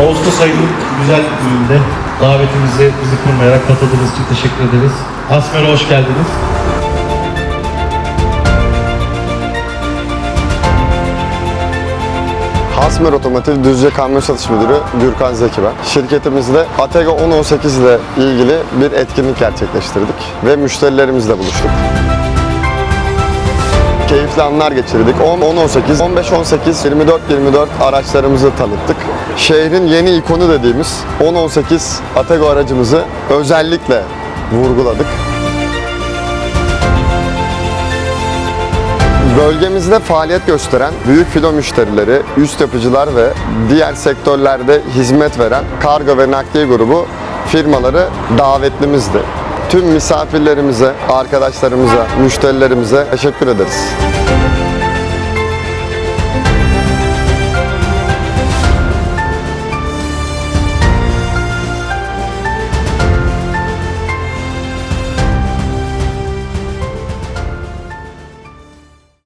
Ağustos ayının güzel gününde davetimizi bizi kırmayarak katıldığınız için teşekkür ederiz. Asmer'e hoş geldiniz. Hasmer Otomotiv Düzce Kamyon Satış Müdürü Gürkan Zeki ben. Şirketimizde Atega 1018 ile ilgili bir etkinlik gerçekleştirdik ve müşterilerimizle buluştuk. Keyifli anlar geçirdik. 10-18, 15-18, 24-24 araçlarımızı tanıttık. Şehrin yeni ikonu dediğimiz 10-18 Atego aracımızı özellikle vurguladık. Bölgemizde faaliyet gösteren büyük filo müşterileri, üst yapıcılar ve diğer sektörlerde hizmet veren kargo ve nakliye grubu firmaları davetlimizdi. Tüm misafirlerimize, arkadaşlarımıza, müşterilerimize teşekkür ederiz.